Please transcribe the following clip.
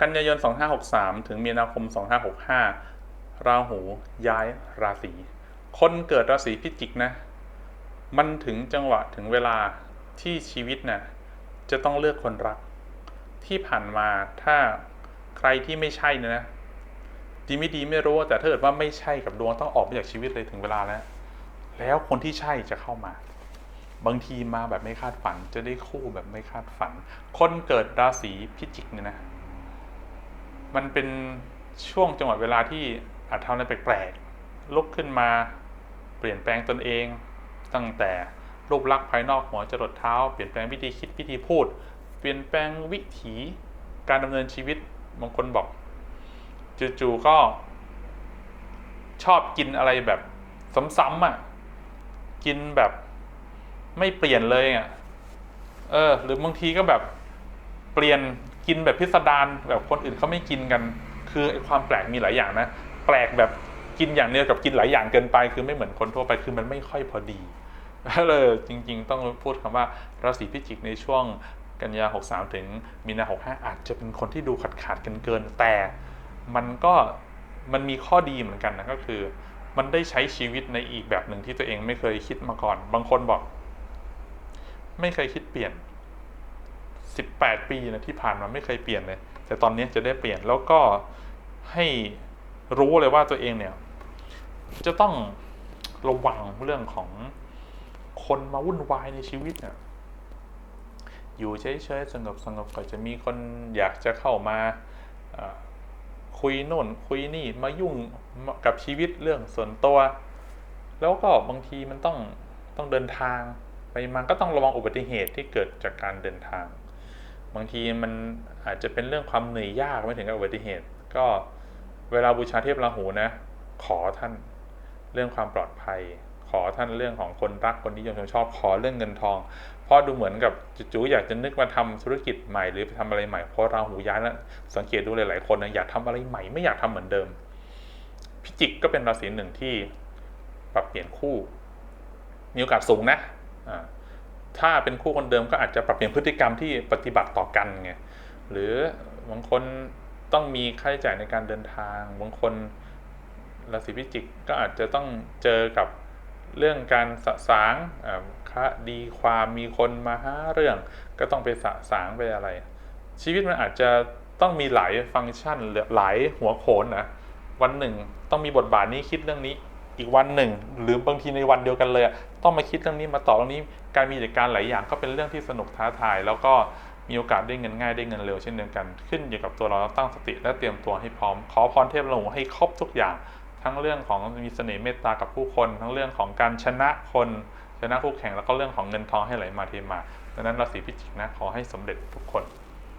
กันยายน 2563 ถึงมีนาคม 2565 ราหูย้ายราศี คนเกิดราศีพิจิกนะ มันถึงจังหวะถึงเวลาที่ชีวิตนะ่ะจะต้องเลือกคนรัก ที่ผ่านมาถ้าใครที่ไม่ใช่นยนะดีไม่ดีไม่รู้แต่ถ้าเกิดว่าไม่ใช่กับดวงต้องออกไปจากชีวิตเลยถึงเวลาแล้ว แล้วคนที่ใช่จะเข้ามา บางทีมาแบบไม่คาดฝัน จะได้คู่แบบไม่คาดฝัน คนเกิดราศีพิจิกเนี่ยนะ มันเป็นช่วงจังหวะเวลาที่อาจทำอะไรแปลกๆลุกขึ้นมาเปลี่ยนแปลงตนเอง ตั้งแต่รูปลักษณ์ภายนอกหัวจรดเท้า เปลี่ยนแปลงวิธีคิดวิธีพูด เปลี่ยนแปลงวิถีการดำเนินชีวิตบางคนบอกจู่ๆก็ ชอบกินอะไรแบบซ้ำๆอะกินแบบไม่เปลี่ยนเลยอะเออ หรือบางทีก็แบบเปลี่ยน กินแบบพิสดารแบบคนอื่นเขาไม่กินกัน คือไอความแปลกมีหลายอย่างนะ แปลกแบบกินอย่างเดียวกับกินหลายอย่างเกินไป คือไม่เหมือนคนทั่วไปคือมันไม่ค่อยพอดีเลยจริง ๆ ต้องพูดคำว่าราศีพิจิกในช่วงกันยา 63 ถึงมีนา 65 อาจจะเป็นคนที่ดูขาดขาดกันเกิน แต่มันก็มันมีข้อดีเหมือนกันนะก็คือ มันได้ใช้ชีวิตในอีกแบบหนึ่งที่ตัวเองไม่เคยคิดมาก่อน บางคนบอก ไม่เคยคิดเปลี่ยน 18 ปีนะที่ผ่านมาไม่เคยเปลี่ยนเลย แต่ตอนนี้จะได้เปลี่ยนแล้วก็ให้รู้เลยว่าตัวเองเนี่ย จะต้องระวังเรื่องของคนมาวุ่นวายในชีวิตเนี่ยอยู่เฉยๆสงบสงบก็จะมีคนอยากจะเข้ามาคุยโน่น คุยนี่มายุ่งกับชีวิตเรื่องส่วนตัว แล้วก็บางทีมันต้องต้องเดินทางไปมาก็ต้องระวังอุบัติเหตุที่เกิดจากการเดินทาง บางทีมันอาจจะเป็นเรื่องความเหนื่อยยากไม่ถึงกับอุบัติเหตุ ก็เวลาบูชาเทพราหูนะ ขอท่านเรื่องความปลอดภัย ขอท่านเรื่องของคนรักคนนิยมชมชอบขอเรื่องเงินทองเพราะดูเหมือนกับจู่ๆอยากจะนึกมาทำธุรกิจใหม่หรือไปทำอะไรใหม่เพราะราหูย้ายแล้วสังเกตดูหลายๆคนนะอยากทำอะไรใหม่ไม่อยากทำเหมือนเดิม พิจิกก็เป็นราศีหนึ่งที่ปรับเปลี่ยนคู่ มีโอกาสสูงนะอ่า ถ้าเป็นคู่คนเดิมก็อาจจะปรับเปลี่ยนพฤติกรรมที่ปฏิบัติต่อกันไงหรือบางคนต้องมีค่าใช้จ่ายในการเดินทาง บางคนราศีพิจิกก็อาจจะต้องเจอกับเรื่องการสะสางคดีความมีคนมาหาเรื่อง ก็ต้องไปสะสางไปอะไร ชีวิตมันอาจจะต้องมีหลายฟังก์ชันหลายหัวโขนนะวันหนึ่งต้องมีบทบาทนี้คิดเรื่องนี้ อีกวันหนึ่ง หรือบางทีในวันเดียวกันเลยต้องมาคิดเรื่องนี้มาต่อเรื่องนี้ การมีกิจการหลายอย่างก็เป็นเรื่องที่สนุกท้าทาย แล้วก็มีโอกาสได้เงินง่ายได้เงินเร็วเช่นเดียวกัน ขึ้นอยู่กับตัวเราตั้งสติและเตรียมตัวให้พร้อม ขอพรเทพหลวงให้ครบทุกอย่าง ทั้งเรื่องของมีเสน่ห์เมตตากับผู้คน ทั้งเรื่องของการชนะคนชนะคู่แข่งแล้วก็เรื่องของเงินทองให้ไหลมาเทมาดังนั้นราศีพิจิกนะขอให้สำเร็จทุกคน